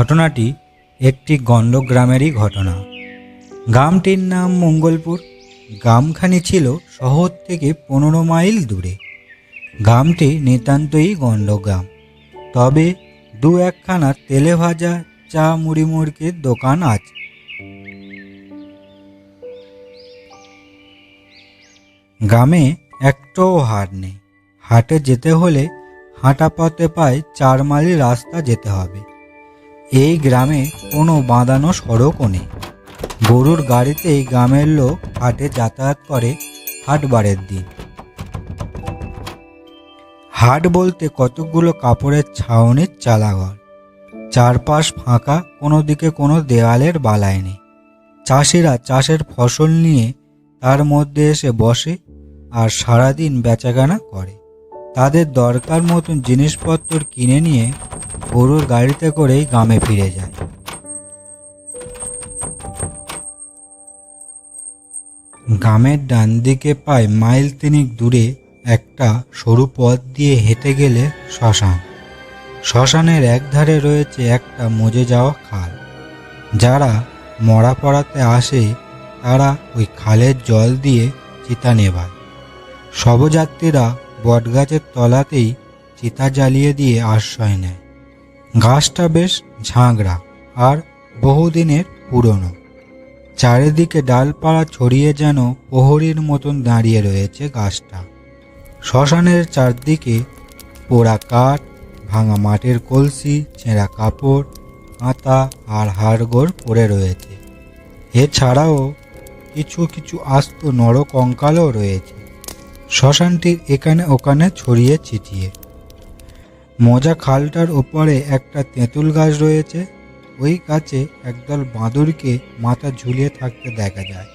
ঘটনাটি একটি গণ্ড গ্রামেরই ঘটনা। গ্রামটির নাম মঙ্গলপুর, গ্রামখানি ছিল শহর থেকে পনেরো মাইল দূরে। গ্রামটি নিতান্তই গণ্ড গ্রাম তবে দু একখানা তেলে ভাজা চা মুড়ি মুড়কির দোকান আছে গ্রামে একটাও হাট নেই। হাটে যেতে হলে হাঁটা পথে পায় চার মাইল রাস্তা যেতে হবে। এই গ্রামে কোনো বাঁধানো সড়কও নেই। গরুর গাড়িতেই গ্রামের লোক হাটে যাতায়াত করে হাটবারের দিন। হাট বলতে কতকগুলো কাপড়ের ছাউনির চালাঘর। চারপাশ ফাঁকা, কোনো দিকে কোনো দেওয়ালের বালায় নেই। চাষিরা চাষের ফসল নিয়ে তার মধ্যে এসে বসে আর সারাদিন বেচাকেনা করে। তাদের দরকার মতন জিনিসপত্র কিনে নিয়ে গরুর গাড়িতে করেই গ্রামে ফিরে যায়। গ্রামের ডান দিকে প্রায় মাইল তিনিক দূরে একটা সরু পথ দিয়ে হেঁটে গেলে শ্মশান। শ্মশানের একধারে রয়েছে একটা মজে যাওয়া খাল। যারা মরা পড়াতে আসে, তারা ওই খালের জল দিয়ে চিতা নেভায়। শবযাত্রীরা বটগাছের তলাতেই চিতা জ্বালিয়ে দিয়ে আশ্রয় নেয়। গাছটা বেশ ঝাঁকড়া আর বহুদিনের পুরনো। চারিদিকে ডালপালা ছড়িয়ে যেন প্রহরীর মতন দাঁড়িয়ে রয়েছে গাছটা শ্মশানের চারদিকে পোড়া কাঠ, ভাঙা মাটির কলসি, ছেঁড়া কাপড় আতা আর হাড়গোড় পড়ে রয়েছে। এছাড়াও কিছু কিছু আস্ত নর কঙ্কালও রয়েছে। শ্মশানটির এখানে ওখানে ছড়িয়ে ছিটিয়ে। মজা খালটার ওপরে একটা তেঁতুল গাছ রয়েছে। ওই গাছে একদল বাঁদরকে মাথা ঝুলিয়ে থাকতে দেখা যায়।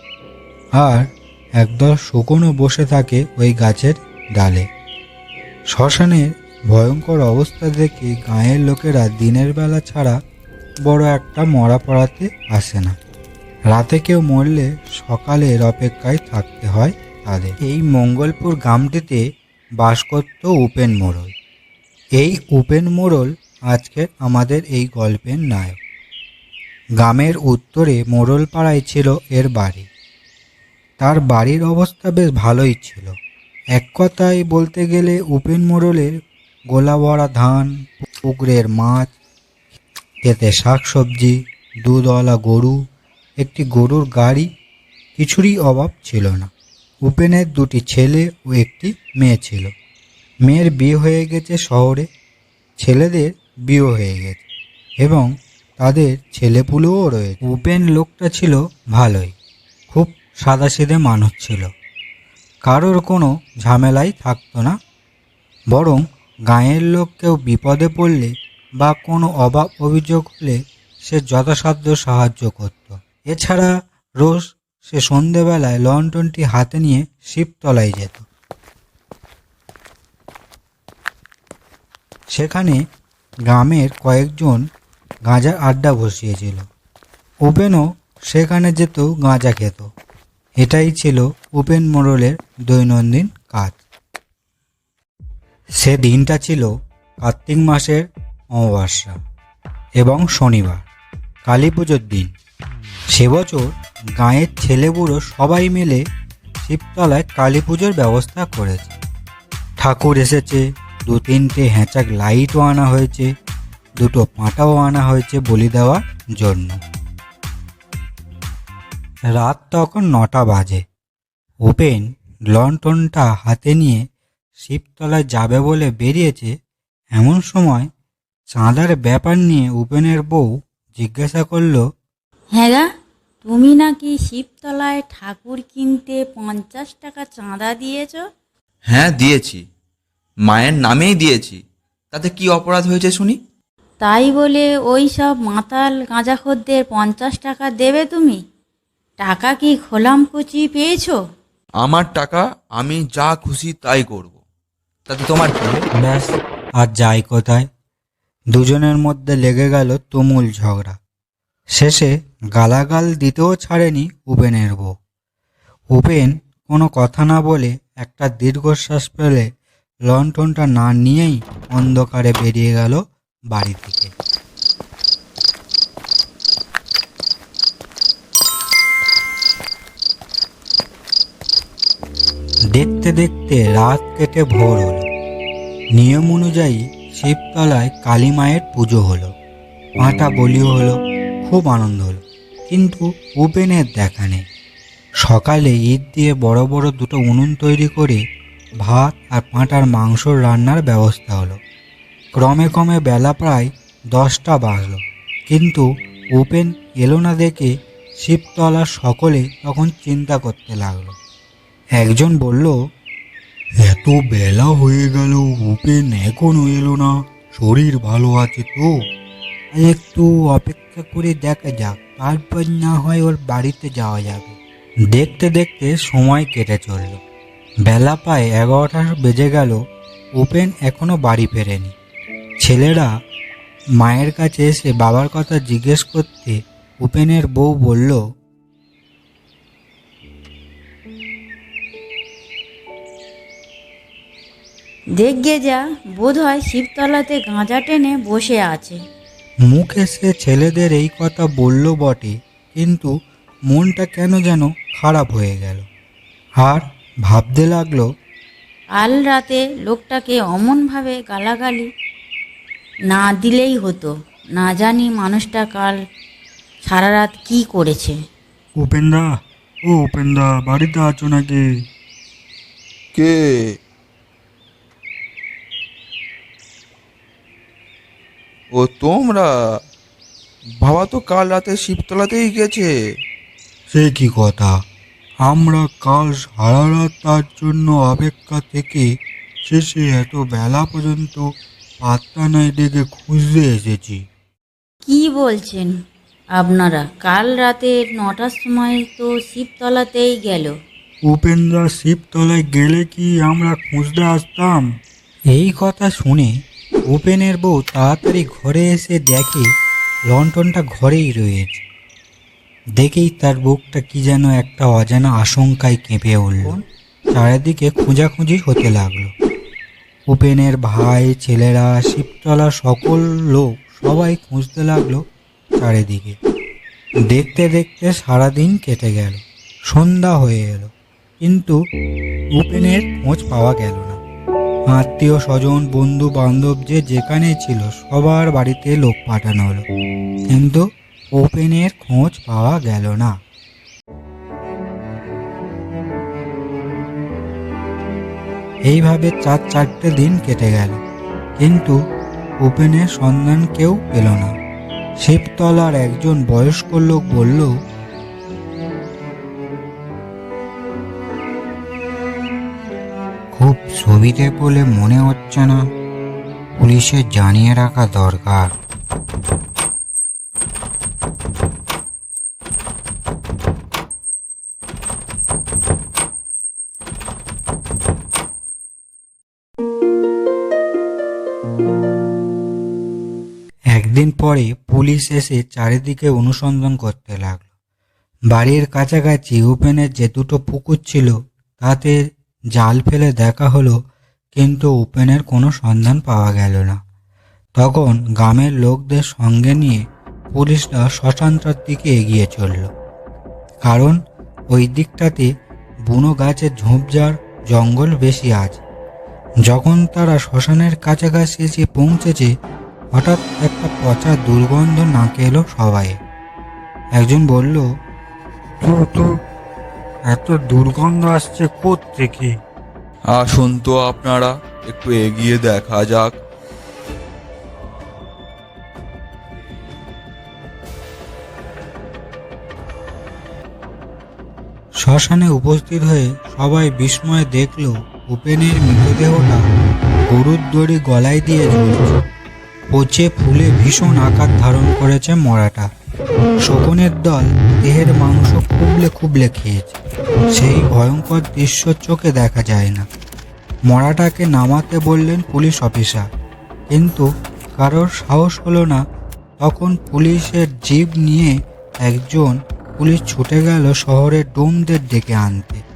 আর একদল শকুনও বসে থাকে ওই গাছের ডালে। শ্মশানের ভয়ঙ্কর অবস্থা দেখে গাঁয়ের লোকেরা দিনের বেলা ছাড়া বড় একটা মরা পড়াতে আসে না। রাতে কেউ মরলে সকালের অপেক্ষায় থাকতে হয় তাদের। এই মঙ্গলপুর গ্রামটিতে বাস করত উপেন মোড়ল। এই উপেন মোড়ল আজকে আমাদের এই গল্পের নায়ক। গ্রামের উত্তরে মোড়লপাড়ায় ছিল এর বাড়ি। তার বাড়ির অবস্থা বেশ ভালোই ছিল। এক কথায় বলতে গেলে উপেন মোড়লের গোলা ভরা ধান পুকুরের মাছ এতে শাকসবজি, দুধওয়ালা গরু, একটি গরুর গাড়ি, কিছুরই অভাব ছিল না। উপেনের দুটি ছেলে ও একটি মেয়ে ছিল। মেয়ের বিয়ে হয়ে গেছে শহরে, ছেলেদের বিয়ে হয়ে গেছে এবং তাদের ছেলেপুলেও রয়েছে। উপেন লোকটা ছিল ভালোই, খুব সাদাসিধে মানুষ ছিল। কারোর কোনো ঝামেলাই থাকতো না, বরং গাঁয়ের লোক কেউ বিপদে পড়লে বা কোনো অভাব অভিযোগ হলে সে যথাসাধ্য সাহায্য করত। এছাড়া রোজ সে সন্ধেবেলায় লন্ঠনটি হাতে নিয়ে শিবতলায় যেত। সেখানে গ্রামের কয়েকজন গাঁজার আড্ডা বসিয়েছিল। উপেনও সেখানে যেত গাঁজা খেত। এটাই ছিল উপেন মোড়লের দৈনন্দিন কাজ। সে দিনটা ছিল কার্তিক মাসের অমাবস্যা এবং শনিবার, কালী পুজোর দিন। সে বছর গাঁয়ের ছেলেবুড়ো সবাই মিলে শিবতলায় কালী পুজোর ব্যবস্থা করেছে। ঠাকুর এসেছে দু তিনটে হ্যাঁচাক লাইটও আনা হয়েছে দুটো পাঁটাও আনা হয়েছে বলি দেওয়ার জন্য। রাত তখন নটা বাজে। ওপেন লন্ঠনটা হাতে নিয়ে শিবতলায় যাবে বলে বেরিয়েছে এমন সময় চাঁদার ব্যাপার নিয়ে উপেনের বউ জিজ্ঞাসা করল হ্যাঁ গা তুমি নাকি শিবতলায় ঠাকুর কিনতে পঞ্চাশ টাকা চাঁদা দিয়েছ? হ্যাঁ দিয়েছি। মায়ের নামেই দিয়েছি। তাতে কি অপরাধ হয়েছে শুনি? তাই বলে ওই সব মাতাল গাঁজাখোরদের পঞ্চাশ টাকা দেবে তুমি? টাকা কি খোলাম কুচি পেয়েছ? আমার টাকা আমি যা খুশি তাই করব। তাতে তোমার কি ব্যাস আর যাই কোথায়? দুজনের মধ্যে লেগে গেল তুমুল ঝগড়া। শেষে গালাগাল দিতেও ছাড়েনি উপেনের বউ। উপেন কোনো কথা না বলে একটা দীর্ঘশ্বাস ফেলে লন্ঠনটা না নিয়েই অন্ধকারে বেরিয়ে গেল বাড়ি থেকে। দেখতে দেখতে রাত কেটে ভোর হলো। নিয়ম অনুযায়ী শিবতলায় কালী মায়ের পুজো হলো। মাটা বলিও হলো, খুব আনন্দ হলো, কিন্তু উপেনের দেখা নেই। সকালে ঈদ দিয়ে বড় বড় দুটো উনুন তৈরি করে ভাত আর পাঁটার মাংসর রান্নার ব্যবস্থা হলো। ক্রমে ক্রমে বেলা প্রায় দশটা বাজলো। কিন্তু উপেন এলো না দেখে শিবতলার সকলে তখন চিন্তা করতে লাগল। একজন বলল এত বেলা হয়ে গেল উপেন এখনও এলো না শরীর ভালো আছে তো? একটু অপেক্ষা করে দেখা যাক তারপর না হয় ওর বাড়িতে যাওয়া যাবে। দেখতে দেখতে সময় কেটে চলল। বেলা প্রায় এগারোটা বেজে গেল। উপেন এখনও বাড়ি ফেরেনি। ছেলেরা মায়ের কাছে এসে বাবার কথা জিজ্ঞেস করতে উপেনের বউ বলল দেখগে যা বোধ হয় শিবতলাতে গাঁজা টেনে বসে আছে। মুখে সে ছেলেদের এই কথা বলল বটে কিন্তু মনটা কেন যেন খারাপ হয়ে গেল। আর ভাবতে লাগল কাল রাতে লোকটাকে অমনভাবে গালাগালি না দিলেই হতো। না জানি মানুষটা কাল সারা রাত কী করেছে। উপেন্দা ও উপেন্দা বাড়িতে আছো নাকি? কে? ও তোমরা? বাবা তো কাল রাতে শিবতলাতেই গেছে। সে কি কথা? আমরা কাল সারা রাত তার জন্য অপেক্ষা থেকে শেষে এত বেলা পর্যন্ত পাত্তা নাই ডেকে খুঁজতে এসেছি। কি বলছেন? আপনারা কাল রাতে নটার সময় তো শিবতলাতেই গেল। উপেন্দ্রা শিবতলায় গেলে কি আমরা খুঁজতে আসতাম? এই কথা শুনে উপেনের বউ তাড়াতাড়ি ঘরে এসে দেখে লন্ঠনটা ঘরেই রয়েছে। দেখেই তার বুকটা কি যেন একটা অজানা আশঙ্কায় কেঁপে উঠল। চারিদিকে খোঁজাখুঁজি হতে লাগল। উপেনের ভাই ছেলেরা শিবতলা সকল লোক সবাই খুঁজতে লাগল চারিদিকে। দেখতে দেখতে সারাদিন কেটে গেল সন্ধ্যা হয়ে এলো কিন্তু উপেনের খোঁজ পাওয়া গেল না। আত্মীয় স্বজন বন্ধু বান্ধব যে যেখানে ছিল সবার বাড়িতে লোক পাঠানো হলো কিন্তু ওপেনের খোঁজ পাওয়া গেল না। এইভাবে চার চারটে দিন কেটে গেল, কিন্তু ওপেনের সন্ধান কেউ পেল না। শিবতলার একজন বয়স্ক লোক বলল, খুব সুবিধে বলে মনে হচ্ছে না, পুলিশে জানিয়ে রাখা দরকার। একদিন পরে পুলিশ এসে চারিদিকে অনুসন্ধান করতে লাগল। বাড়ির কাছাকাছি উপেনের যে দুটো পুকুর ছিল, তাতে জাল ফেলে দেখা হলো, কিন্তু উপেনের কোনো সন্ধান পাওয়া গেল না। তখন গ্রামের লোকদের সঙ্গে নিয়ে পুলিশরা শ্মশানটার দিকে এগিয়ে চলল। কারণ ওই দিকটাতে বুনো গাছের ঝোপঝাড়, জঙ্গল বেশি আছে যখন তারা শ্মশানের কাছাকাছি এসে পৌঁছেছে হঠাৎ একটা পচা দুর্গন্ধ নাকে এলো সবাই। একজন বলল তো তো এত দুর্গন্ধ আসছে থেকে আসুন তো আপনারা একটু এগিয়ে দেখা যাক। শ্মশানে উপস্থিত হয়ে সবাই বিস্ময়ে দেখল উপেনের মৃতদেহটা গরুর দড়ি গলায় দিয়ে ঝুলছে। পচে ফুলে ভীষণ আকার ধারণ করেছে মরাটা। শকুনের দল দেহের মাংস খুবলে খুবলে খেয়েছে। সেই ভয়ঙ্কর দৃশ্য চোখে দেখা যায় না। মরাটাকে নামাতে বললেন পুলিশ অফিসার। কিন্তু কারোর সাহস হলো না। তখন পুলিশের জিপ নিয়ে একজন পুলিশ ছুটে গেল শহরের ডোমদের ডেকে আনতে।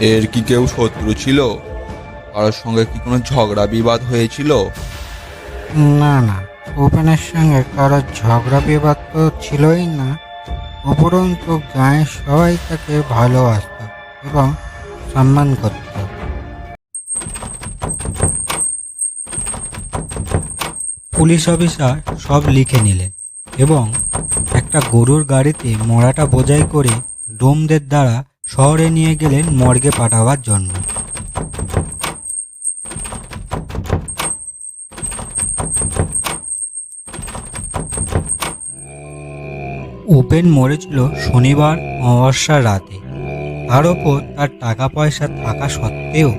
এর কি কেউ শত্রু ছিল? কারোর সঙ্গে কি কোনো ঝগড়া বিবাদ হয়েছিল? না না। উপেনের সঙ্গে কারও ঝগড়া বিবাদ তো ছিলই না। উপরন্তু গায়ের সবাই তাকে ভালোবাসত এবং সম্মান করত। পুলিশ অফিসার সব লিখে নিলেন এবং একটা গরুর গাড়িতে মরাটা বোঝাই করে ডোমদের দ্বারা শহরে নিয়ে গেলেন মর্গে পাঠাবার জন্য। উপেন মরেছিল শনিবার অমাবস্যার রাতে। তার ওপর তার টাকা পয়সা থাকা সত্ত্বেও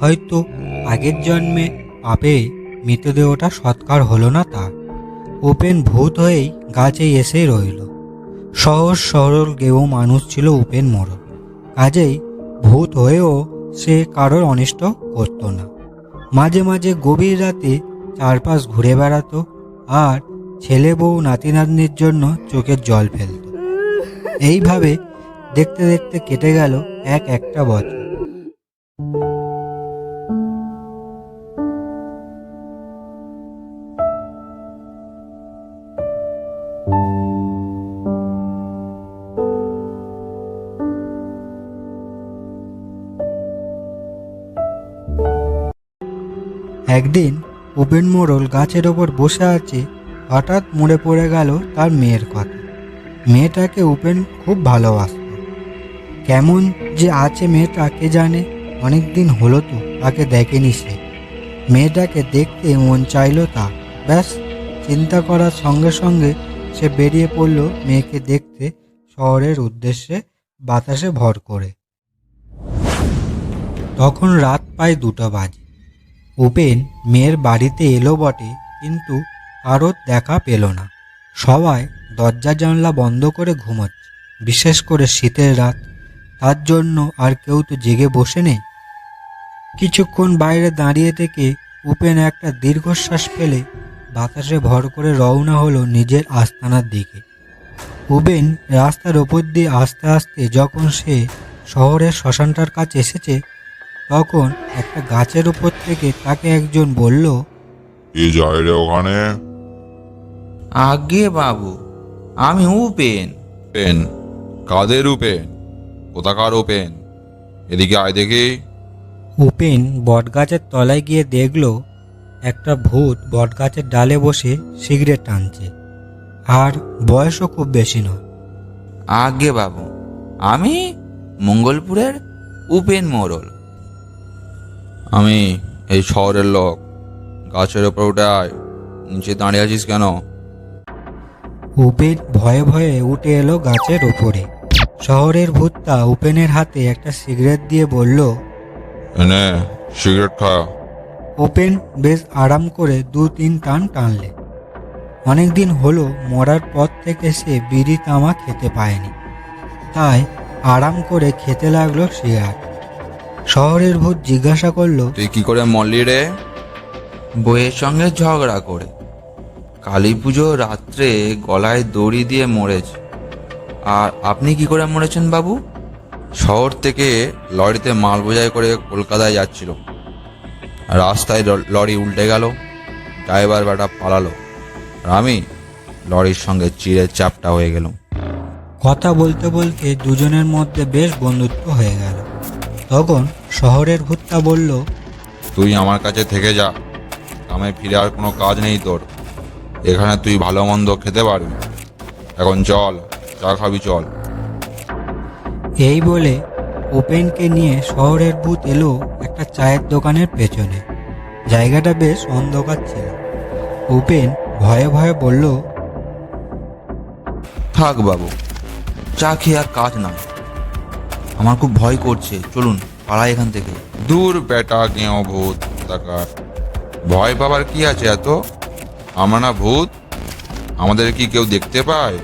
হয়তো আগের জন্মে পাপে মৃতদেহটা সৎকার হলো না তার। উপেন ভূত হয়েই গাছে এসেই রইল। সহজ সরল গেও মানুষ ছিল উপেন মোড়ল কাজেই ভূত হয়েও সে কারোর অনিষ্ট করত না। মাঝে মাঝে গভীর রাতে চারপাশ ঘুরে বেড়াতো আর ছেলে বউ নাতি নাতনির জন্য চোখের জল ফেলত। এইভাবে দেখতে দেখতে কেটে গেল এক একটা বছর। একদিন উপেন মোড়ল গাছের ওপর বসে আছে, হঠাৎ মনে পড়ে গেল তার মেয়ের কথা। মেয়েটাকে উপেন খুব ভালোবাসত। কেমন যে আছে মেয়েটা, কে জানে? অনেক দিন হলো তো, তাকে দেখেনি সে। মেয়েটাকে দেখতে মন চাইলো তা। ব্যাস, চিন্তা করার সঙ্গে সঙ্গে সে বেরিয়ে পড়ল মেয়েকে দেখতে শহরের উদ্দেশ্যে বাতাসে ভর করে। তখন রাত প্রায় দুটো বাজে। উপেন মেয়ের বাড়িতে এলো বটে, কিন্তু কারোর দেখা পেল না। সবাই দরজা জানলা বন্ধ করে ঘুমাচ্ছে, বিশেষ করে শীতের রাত। তার জন্য আর কেউ তো জেগে বসে নেই। কিছুক্ষণ বাইরে দাঁড়িয়ে থেকে উপেন একটা দীর্ঘশ্বাস ফেলে বাতাসে ভর করে রওনা হলো নিজের আস্তানার দিকে। উবেন রাস্তার ওপর দিয়ে আস্তে আস্তে যখন সে শহরের শ্মশানটার কাছে এসেছে তখন একটা গাছের উপর থেকে তাকে একজন বলল কি যায় রে ওখানে? আগে বাবু আমি উপেন পেন। কাদের উপেন কোথাকার ওপেন এদিকে আয় দেখি। উপেন বটগাছের তলায় গিয়ে দেখল একটা ভূত বটগাছের ডালে বসে সিগারেট টানছে। আর বয়সও খুব বেশি নয়। আগে বাবু আমি মঙ্গলপুরের উপেন মোড়ল। আমি এই শহরের লোক। গাছের ওপর উঠে আয় নিচে দাঁড়িয়ে আছিস কেন? উপেন ভয়ে ভয়ে উঠে এলো গাছের ওপরে। শহরের ভূতটা উপেনের হাতে একটা সিগারেট দিয়ে বলল এনে সিগারেট খা। ওপেন বেশ আরাম করে দু তিন টান টানলে। অনেকদিন হলো মরার পর থেকে সে বিড়ি তামা খেতে পায়নি। তাই আরাম করে খেতে লাগল সিগারেট শহরের ভূত জিজ্ঞাসা করল তুই কি করে মরলি রে? বইয়ের সঙ্গে ঝগড়া করে। কালী পুজো রাত্রে গলায় দড়ি দিয়ে মরেছে। আর আপনি কি করে মরেছেন বাবু? শহর থেকে লরিতে মাল বোঝাই করে কলকাতায় যাচ্ছিল। রাস্তায় লরি উল্টে গেল। ড্রাইভার বেটা পালালো। আর আমি লরির সঙ্গে চিড়ে চাপটা হয়ে গেলাম। কথা বলতে বলতে দুজনের মধ্যে বেশ বন্ধুত্ব হয়ে গেল। তখন শহরের ভূতটা বলল তুই আমার কাছে থেকে যা। গ্রামে ফিরে আর কোনো কাজ নেই তোর। এখানে তুই ভালো মন্দ খেতে পারবি। এখন চল চা খাবি চল। এই বলে ওপেনকে নিয়ে শহরের ভূত এলো একটা চায়ের দোকানের পেছনে। জায়গাটা বেশ অন্ধকার ছিল। ওপেন ভয়ে ভয়ে বলল থাক বাবু চা খেয়ে আর কাজ না আমার খুব ভয় করছে। চলুন পালাই এখান থেকে। দূর বেটা গেঁয়ো ভূত কোথাকার ভয় পাবার কি আছে এত? আমরা না ভূত? আমাদের কি কেউ দেখতে পায়?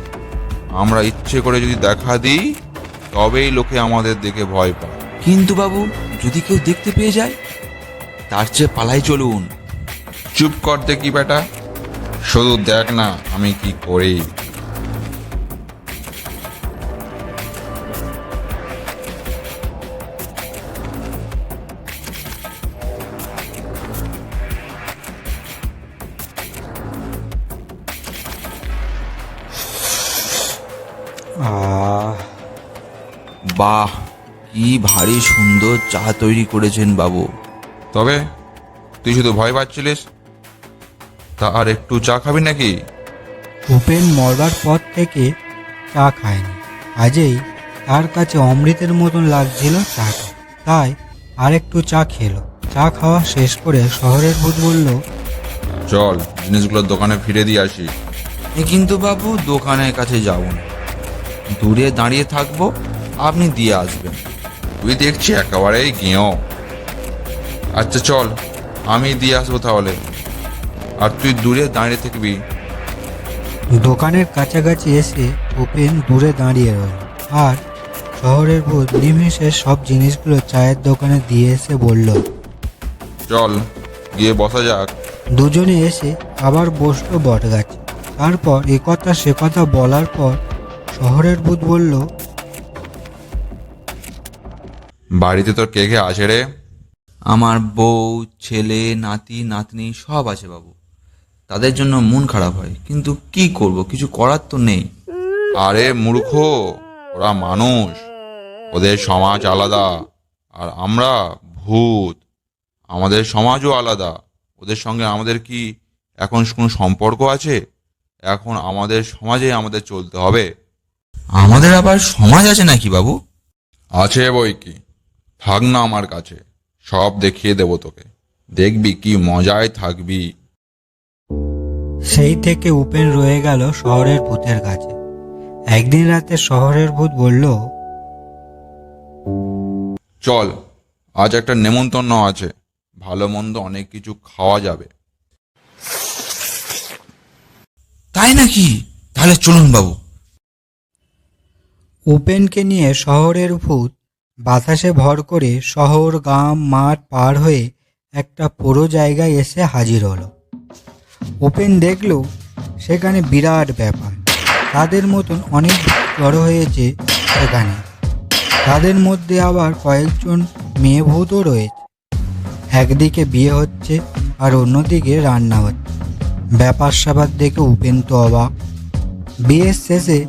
আমরা ইচ্ছে করে যদি দেখা দিই তবেই লোকে আমাদের দেখে ভয় পায়। কিন্তু বাবু যদি কেউ দেখতে পেয়ে যায় তার চেয়ে পালাই চলুন। চুপ করতে কি বেটা। শুধু দেখ না আমি কি করি। বাহ কি ভারী সুন্দর চা তৈরি করেছেন বাবু। তবে তুই শুধু ভয় পাচ্ছিলিস? তা আর একটু চা খাবি নাকি? উপেন মরবার পর থেকে চা খায়নি। আজই তার কাছে অমৃতের মতন লাগছিল চাটা। তাই আরেকটু চা খেলো। চা খাওয়া শেষ করে শহরের ভূত বলল চল জিনিসগুলো দোকানে ফিরে দিয়ে আসি। এ কিন্তু বাবু দোকানের কাছে যাব না। দূরে দাঁড়িয়ে থাকব আপনি দিয়ে আসবেন। তুই দেখছি একেবারেই গেঁয়ো। আচ্ছা চল আমি দিয়ে আসব তাহলে। আর তুই দূরে দাঁড়িয়ে থাকবি। দোকানের কাছাকাছি এসে উপেন দূরে দাঁড়িয়ে রইল। আর শহরের ভূত নিমেষে সব জিনিসগুলো চায়ের দোকানে দিয়ে এসে বলল চল গিয়ে বসা যাক। দুজনে এসে আবার বসল বট গাছে তারপর এ কথা সে কথা বলার পর শহরের ভূত বলল বাড়িতে তোর কে কে আছে রে? আমার বউ ছেলে নাতি নাতনি সব আছে বাবু। তাদের জন্য মন খারাপ হয় কিন্তু কি করব কিছু করার তো নেই। আরে মূর্খ ওরা মানুষ। ওদের সমাজ আলাদা আর আমরা ভূত। আমাদের সমাজও আলাদা। ওদের সঙ্গে আমাদের কি এখন কোনো সম্পর্ক আছে? এখন আমাদের সমাজে আমাদের চলতে হবে। আমাদের আবার সমাজ আছে নাকি বাবু? আছে বই কি? থাক না আমার কাছে। সব দেখিয়ে দেবো তোকে। দেখবি কি মজায় থাকবি। সেই থেকে উপেন রয়ে গেল শহরের ভূতের কাছে। একদিন রাতে শহরের ভূত বলল চল আজ একটা নেমন্তন্ন আছে। ভালো মন্দ অনেক কিছু খাওয়া যাবে। তাই নাকি? তাহলে চলুন বাবু। উপেনকে নিয়ে শহরের ভূত বাতাসে ভর করে শহর, গ্রাম, মাঠ পার হয়ে একটা পুরো জায়গায় এসে হাজির হলো। উপেন দেখল সেখানে বিরাট ব্যাপার। তাদের মতন অনেক জড়ো হয়েছে সেখানে। তাদের মধ্যে আবার কয়েকজন মেয়ে ভূতও রয়েছে। একদিকে বিয়ে হচ্ছে আর অন্যদিকে রান্না হচ্ছে। ব্যাপার স্যাপার দেখে উপেন তো অবাক। বিয়ের শেষে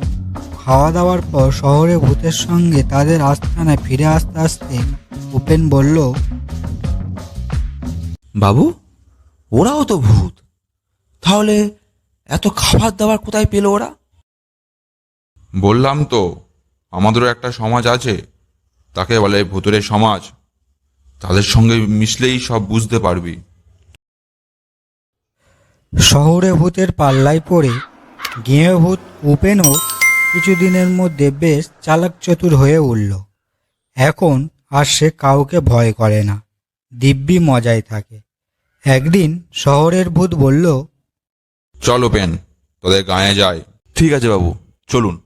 খাওয়া দাওয়ার পর শহরে ভূতের সঙ্গে তাদের আস্থানায় ফিরে আসতে আসতে উপেন বলল বাবু ওরাও তো ভূত। তাহলে এত খাবার দাবার কোথায় পেল ওরা? বললাম তো আমাদেরও একটা সমাজ আছে। তাকে বলে ভুতুরের সমাজ। তাদের সঙ্গে মিশলেই সব বুঝতে পারবি। শহরে ভূতের পাল্লায় পড়ে গেঁয়ে ভূত উপেনও কিছুদিনের মধ্যে বেশ চালাক চতুর হয়ে উঠল। এখন আর সে কাউকে ভয় করে না। দিব্যি মজায় থাকে। একদিন শহরের ভূত বলল চলো পেন তোদের গায়ে যায় ঠিক আছে বাবু চলুন।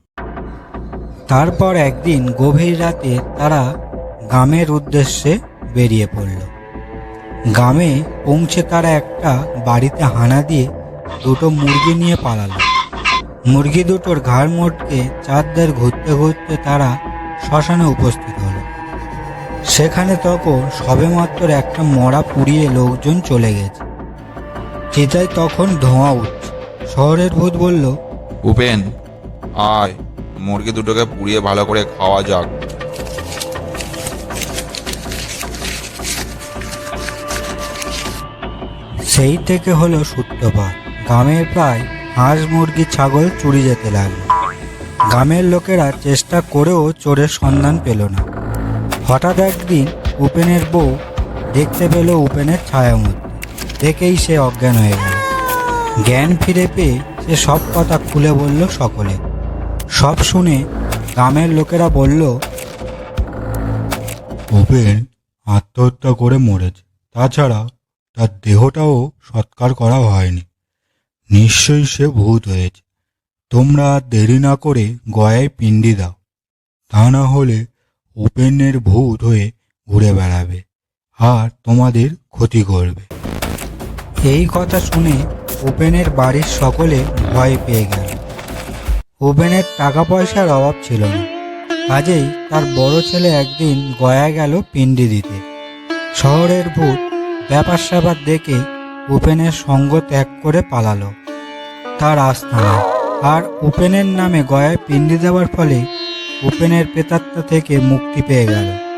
তারপর একদিন গভীর রাতে তারা গ্রামের উদ্দেশ্যে বেরিয়ে পড়ল। গ্রামে পৌঁছে তারা একটা বাড়িতে হানা দিয়ে দুটো মুরগি নিয়ে পালালো। মুরগি দুটোর ঘাড় মোটকে চারদের ঘুরতে ঘুরতে তারা শ্মশানে উপস্থিত হলো। সেখানে তখন সবেমাত্র একটা মরা পুড়িয়ে লোকজন চলে গেছে। চিতায় তখন ধোঁয়া উঠছে। শহরের ভূত বলল উপেন আয় মুরগি দুটোকে পুড়িয়ে ভালো করে খাওয়া যাক। সেই থেকে হলো সূত্রপাত। গ্রামের প্রায় হাঁস, মুরগি, ছাগল চুরি যেতে লাগল। গ্রামের লোকেরা চেষ্টা করেও চোরের সন্ধান পেল না। হঠাৎ একদিন উপেনের বউ দেখতে পেল উপেনের ছায়ামূর্তি। দেখেই সে অজ্ঞান হয়ে গেল। জ্ঞান ফিরে পেয়ে সে সব কথা খুলে বলল সকলে। সব শুনে গ্রামের লোকেরা বলল, উপেন আত্মহত্যা করে মরেছে। তাছাড়া তার দেহটাও সৎকার করা হয়নি। নিশ্চয়ই সে ভূত হয়েছে। তোমরা দেরি না করে গয়ায় পিণ্ডি দাও। তা না হলে উপেনের ভূত হয়ে ঘুরে বেড়াবে আর তোমাদের ক্ষতি করবে। এই কথা শুনে উপেনের বাড়ির সকলে ভয় পেয়ে গেল। উপেনের টাকা পয়সার অভাব ছিল না। কাজেই তার বড় ছেলে একদিন গয়া গেল পিণ্ডি দিতে। শহরের ভূত ব্যাপার স্যাপার দেখে উপেনের সঙ্গ ত্যাগ করে পালালো। তার আস্থানা আর উপেনের নামে গয়ায় পিণ্ডি দেওয়ার ফলে উপেনের প্রেতাত্মা থেকে মুক্তি পেয়ে গেল।